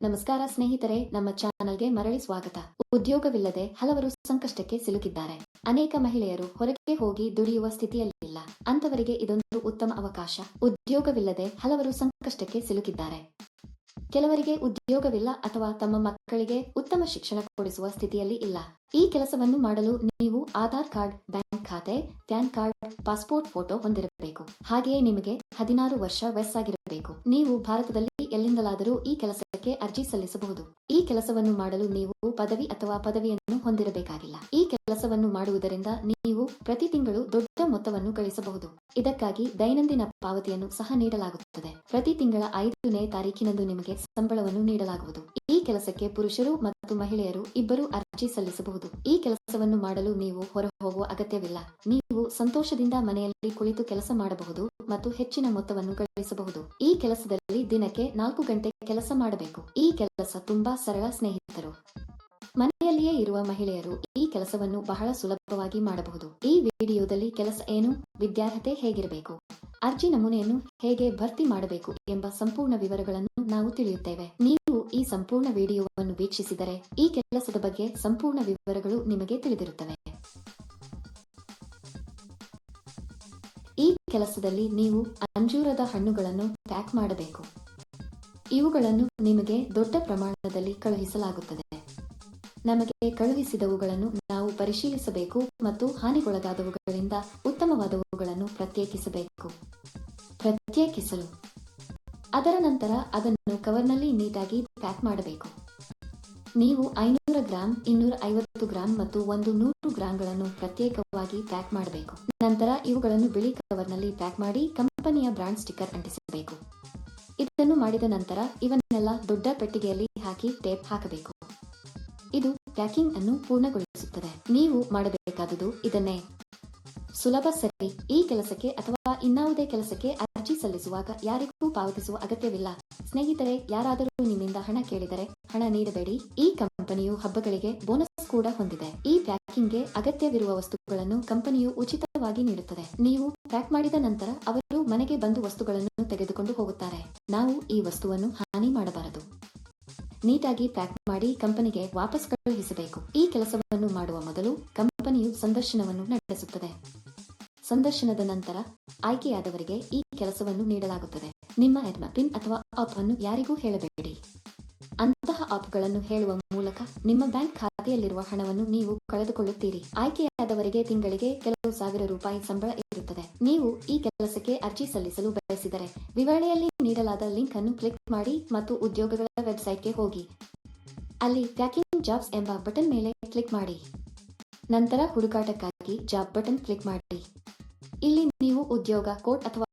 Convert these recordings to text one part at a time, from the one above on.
ನಮಸ್ಕಾರ ಸ್ನೇಹಿತರೆ, ನಮ್ಮ ಚಾನಲ್ಗೆ ಮರಳಿ ಸ್ವಾಗತ. ಉದ್ಯೋಗವಿಲ್ಲದೆ ಹಲವರು ಸಂಕಷ್ಟಕ್ಕೆ ಸಿಲುಕಿದ್ದಾರೆ. ಅನೇಕ ಮಹಿಳೆಯರು ಹೊರಗೆ ಹೋಗಿ ದುಡಿಯುವ ಸ್ಥಿತಿಯಲ್ಲಿಲ್ಲ. ಅಂತವರಿಗೆ ಇದೊಂದು ಉತ್ತಮ ಅವಕಾಶ. ಉದ್ಯೋಗವಿಲ್ಲದೆ ಹಲವರು ಸಂಕಷ್ಟಕ್ಕೆ ಸಿಲುಕಿದ್ದಾರೆ. ಕೆಲವರಿಗೆ ಉದ್ಯೋಗವಿಲ್ಲ ಅಥವಾ ತಮ್ಮ ಮಕ್ಕಳಿಗೆ ಉತ್ತಮ ಶಿಕ್ಷಣ ಕೊಡಿಸುವ ಸ್ಥಿತಿಯಲ್ಲಿ ಇಲ್ಲ. ಈ ಕೆಲಸವನ್ನು ಮಾಡಲು ನೀವು ಆಧಾರ್ ಕಾರ್ಡ್, ಬ್ಯಾಂಕ್ ಖಾತೆ, ಪ್ಯಾನ್ ಕಾರ್ಡ್, ಪಾಸ್ಪೋರ್ಟ್ ಫೋಟೋ ಹೊಂದಿರಬೇಕು. ಹಾಗೆಯೇ ನಿಮಗೆ ಹದಿನಾರು ವರ್ಷ ವಯಸ್ಸಾಗಿರಬೇಕು. ನೀವು ಭಾರತದಲ್ಲಿ ಎಲ್ಲಿಂದಲಾದರೂ ಈ ಕೆಲಸಕ್ಕೆ ಅರ್ಜಿ ಸಲ್ಲಿಸಬಹುದು. ಈ ಕೆಲಸವನ್ನು ಮಾಡಲು ನೀವು ಪದವಿ ಅಥವಾ ಪದವಿಯನ್ನು ಹೊಂದಿರಬೇಕಾಗಿಲ್ಲ. ಈ ಕೆಲಸವನ್ನು ಮಾಡುವುದರಿಂದ ನೀವು ಪ್ರತಿ ತಿಂಗಳು ದೊಡ್ಡ ಮೊತ್ತವನ್ನು ಗಳಿಸಬಹುದು ಇದಕ್ಕಾಗಿ ದೈನಂದಿನ ಪಾವತಿಯನ್ನು ಸಹ ನೀಡಲಾಗುತ್ತದೆ. ಪ್ರತಿ ತಿಂಗಳ ಐದನೇ ತಾರೀಕಿನಂದು ನಿಮಗೆ ಸಂಬಳವನ್ನು ನೀಡಲಾಗುವುದು. ಈ ಕೆಲಸಕ್ಕೆ ಪುರುಷರು ಮತ್ತು ಮಹಿಳೆಯರು ಇಬ್ಬರು ಅರ್ಜಿ ಸಲ್ಲಿಸಬಹುದು. ಈ ಕೆಲಸವನ್ನು ಮಾಡಲು ನೀವು ಹೊರ ಹೋಗುವ ಅಗತ್ಯವಿಲ್ಲ. ನೀವು ಸಂತೋಷದಿಂದ ಮನೆಯಲ್ಲಿ ಕುಳಿತು ಕೆಲಸ ಮಾಡಬಹುದು ಮತ್ತು ಹೆಚ್ಚಿನ ಮೊತ್ತವನ್ನು ಗಳಿಸಬಹುದು. ಈ ಕೆಲಸದಲ್ಲಿ ದಿನಕ್ಕೆ ನಾಲ್ಕು ಗಂಟೆ ಕೆಲಸ ಮಾಡಬೇಕು. ಈ ಕೆಲಸ ತುಂಬಾ ಸರಳ, ಸ್ನೇಹಿತರು. ಮನೆಯಲ್ಲಿಯೇ ಇರುವ ಮಹಿಳೆಯರು ಈ ಕೆಲಸವನ್ನು ಬಹಳ ಸುಲಭವಾಗಿ ಮಾಡಬಹುದು. ಈ ವಿಡಿಯೋದಲ್ಲಿ ಕೆಲಸ ಏನು, ವಿದ್ಯಾರ್ಹತೆ ಹೇಗಿರಬೇಕು, ಅರ್ಜಿ ನಮೂನೆಯನ್ನು ಹೇಗೆ ಭರ್ತಿ ಮಾಡಬೇಕು ಎಂಬ ಸಂಪೂರ್ಣ ವಿವರಗಳನ್ನು ನಾವು ತಿಳಿಯುತ್ತೇವೆ. ನೀವು ಈ ಸಂಪೂರ್ಣ ವಿಡಿಯೋವನ್ನು ವೀಕ್ಷಿಸಿದರೆ ಈ ಕೆಲಸದ ಬಗ್ಗೆ ಸಂಪೂರ್ಣ ವಿವರಗಳು ನಿಮಗೆ ತಿಳಿದಿರುತ್ತವೆ. ಈ ಕೆಲಸದಲ್ಲಿ ನೀವು ಅಂಜೂರದ ಹಣ್ಣುಗಳನ್ನು ಪ್ಯಾಕ್ ಮಾಡಬೇಕು. ಇವುಗಳನ್ನು ನಿಮಗೆ ದೊಡ್ಡ ಪ್ರಮಾಣದಲ್ಲಿ ಕಳುಹಿಸಲಾಗುತ್ತದೆ. ನಮಗೆ ಕಳುಹಿಸಿದವುಗಳನ್ನು ನಾವು ಪರಿಶೀಲಿಸಬೇಕು ಮತ್ತು ಹಾನಿಗೊಳಗಾದವುಗಳಿಂದ ಉತ್ತಮವಾದವುಗಳನ್ನು ಪ್ರತ್ಯೇಕಿಸಬೇಕು. ಪ್ರತ್ಯೇಕಿಸಲು ಅದರ ನಂತರ ಅದನ್ನು ಕವರ್ನಲ್ಲಿ ನೀಟಾಗಿ ಪ್ಯಾಕ್ ಮಾಡಬೇಕು. ನೀವು ಐನೂರ ಗ್ರಾಂ ಇನ್ನೂರ ಐವತ್ತು ಗ್ರಾಂ ಮತ್ತು ಒಂದು ನೂರು ಗ್ರಾಂಗಳನ್ನು ಪ್ರತ್ಯೇಕವಾಗಿ ಪ್ಯಾಕ್ ಮಾಡಬೇಕು. ನಂತರ ಇವುಗಳನ್ನು ಬಿಳಿ ಕವರ್ನಲ್ಲಿ ಪ್ಯಾಕ್ ಮಾಡಿ ಕಂಪನಿಯ ಬ್ರಾಂಡ್ ಸ್ಟಿಕ್ಕರ್ ಅಂಟಿಸಬೇಕು. ಇದನ್ನು ಮಾಡಿದ ನಂತರ ಇವನ್ನೆಲ್ಲ ದೊಡ್ಡ ಪೆಟ್ಟಿಗೆಯಲ್ಲಿ ಹಾಕಿ ಟೇಪ್ ಹಾಕಬೇಕು. ಇದು ಪ್ಯಾಕಿಂಗ್ ಅನ್ನು ಪೂರ್ಣಗೊಳಿಸುತ್ತದೆ. ನೀವು ಮಾಡಬೇಕಾದುದು ಇದನ್ನೇ. ಸುಲಭ ಸರಿ. ಈ ಕೆಲಸಕ್ಕೆ ಅಥವಾ ಇನ್ನಾವುದೇ ಕೆಲಸಕ್ಕೆ ಅರ್ಜಿ ಸಲ್ಲಿಸುವಾಗ ಯಾರಿಗೂ ಪಾವತಿಸುವ ಅಗತ್ಯವಿಲ್ಲ. ಸ್ನೇಹಿತರೆ, ಯಾರಾದರೂ ನಿಮ್ಮಿಂದ ಹಣ ಕೇಳಿದರೆ ಹಣ ನೀಡಬೇಡಿ. ಈ ಕಂಪನಿಯು ಹಬ್ಬಗಳಿಗೆ ಬೋನಸ್ ಕೂಡ ಹೊಂದಿದೆ. ಈ ಪ್ಯಾಕಿಂಗ್ಗೆ ಅಗತ್ಯವಿರುವ ವಸ್ತುಗಳನ್ನು ಕಂಪನಿಯು ಉಚಿತವಾಗಿ ನೀಡುತ್ತದೆ. ನೀವು ಪ್ಯಾಕ್ ಮಾಡಿದ ನಂತರ ಅವರು ಮನೆಗೆ ಬಂದು ವಸ್ತುಗಳನ್ನು ತೆಗೆದುಕೊಂಡು ಹೋಗುತ್ತಾರೆ. ನಾವು ಈ ವಸ್ತುವನ್ನು ಹಾನಿ ಮಾಡಬಾರದು. ನೀಟಾಗಿ ಪ್ಯಾಕ್ ಮಾಡಿ ಕಂಪನಿಗೆ ವಾಪಸ್ ಕಳುಹಿಸಬೇಕು. ಈ ಕೆಲಸವನ್ನು ಮಾಡುವ ಮೊದಲು ಕಂಪನಿಯು ಸಂದರ್ಶನವನ್ನು ನಡೆಸುತ್ತದೆ. ಸಂದರ್ಶನದ ನಂತರ ಆಯ್ಕೆಯಾದವರಿಗೆ ಈ ಕೆಲಸವನ್ನು ನೀಡಲಾಗುತ್ತದೆ. ನಿಮ್ಮ ಎಡ್ಮ ಪಿನ್ ಅಥವಾ ಆಪ್ ಅನ್ನು ಯಾರಿಗೂ ಹೇಳಬೇಡಿ. ಅಂತಹ ಆಪ್ಗಳನ್ನು ಹೇಳುವ ಮೂಲಕ ನಿಮ್ಮ ಬ್ಯಾಂಕ್ ಖಾತೆಯಲ್ಲಿರುವ ಹಣವನ್ನು ನೀವು ಕಳೆದುಕೊಳ್ಳುತ್ತೀರಿ. ಆಯ್ಕೆಯಾದವರಿಗೆ ತಿಂಗಳಿಗೆ ಕೆಲವು ಸಾವಿರ ರೂಪಾಯಿ ಸಂಬಳ ಇರುತ್ತದೆ. ನೀವು ಈ ಕೆಲಸಕ್ಕೆ ಅರ್ಜಿ ಸಲ್ಲಿಸಲು ಬಯಸಿದರೆ ವಿವರಣೆಯಲ್ಲಿ ನೀಡಲಾದ ಲಿಂಕ್ ಅನ್ನು ಕ್ಲಿಕ್ ಮಾಡಿ ಮತ್ತು ಉದ್ಯೋಗಗಳ ವೆಬ್ಸೈಟ್ಗೆ ಹೋಗಿ. ಅಲ್ಲಿ ಪ್ಯಾಕಿಂಗ್ ಜಾಬ್ಸ್ ಎಂಬ ಬಟನ್ ಮೇಲೆ ಕ್ಲಿಕ್ ಮಾಡಿ. ನಂತರ ಹುಡುಕಾಟಕ್ಕಾಗಿ ಜಾಬ್ ಬಟನ್ ಕ್ಲಿಕ್ ಮಾಡಿ. ಇಲ್ಲಿ ನೀವು ಉದ್ಯೋಗ ಕೋಡ್ ಅಥವಾ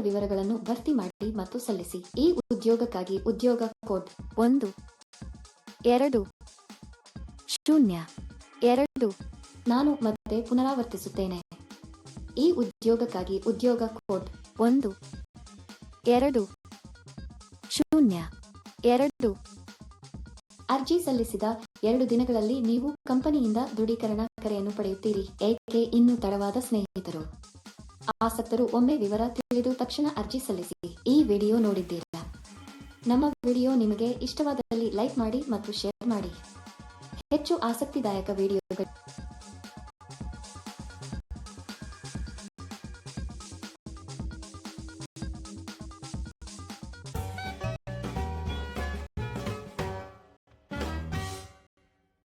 ವಿವರಗಳನ್ನು ಭರ್ತಿ ಮಾಡಿ ಮತ್ತು ಸಲ್ಲಿಸಿ. ಈ ಉದ್ಯೋಗಕ್ಕಾಗಿ ಉದ್ಯೋಗ ಕೋಡ್ ಒಂದು, ಎರಡು, ಶೂನ್ಯ, ಎರಡು ನಾನು ಮತ್ತೆ ಪುನರಾವರ್ತಿಸುತ್ತೇನೆ. ಈ ಉದ್ಯೋಗಕ್ಕಾಗಿ ಉದ್ಯೋಗ ಕೋಡ್ ಒಂದು, ಎರಡು, ಶೂನ್ಯ, ಎರಡು. ಅರ್ಜಿ ಸಲ್ಲಿಸಿದ ಎರಡು ದಿನಗಳಲ್ಲಿ ನೀವು ಕಂಪನಿಯಿಂದ ದೃಢೀಕರಣ ಕರೆಯನ್ನು ಪಡೆಯುತ್ತೀರಿ. ಏಕೆ? ಇನ್ನೂ ತಡವಾದ ಸ್ನೇಹಿತರು. ಆಸಕ್ತರು ಒಮ್ಮೆ ವಿವರ ತಿಳಿದು ತಕ್ಷಣ ಅರ್ಜಿ ಸಲ್ಲಿಸಿ. ಈ ವಿಡಿಯೋ ನೋಡಿದ್ದೀರಾ? ನಮ್ಮ ವಿಡಿಯೋ ನಿಮಗೆ ಇಷ್ಟವಾದಲ್ಲಿ ಲೈಕ್ ಮಾಡಿ ಮತ್ತು ಶೇರ್ ಮಾಡಿ. ಹೆಚ್ಚು ಆಸಕ್ತಿದಾಯಕ ವಿಡಿಯೋಗಳು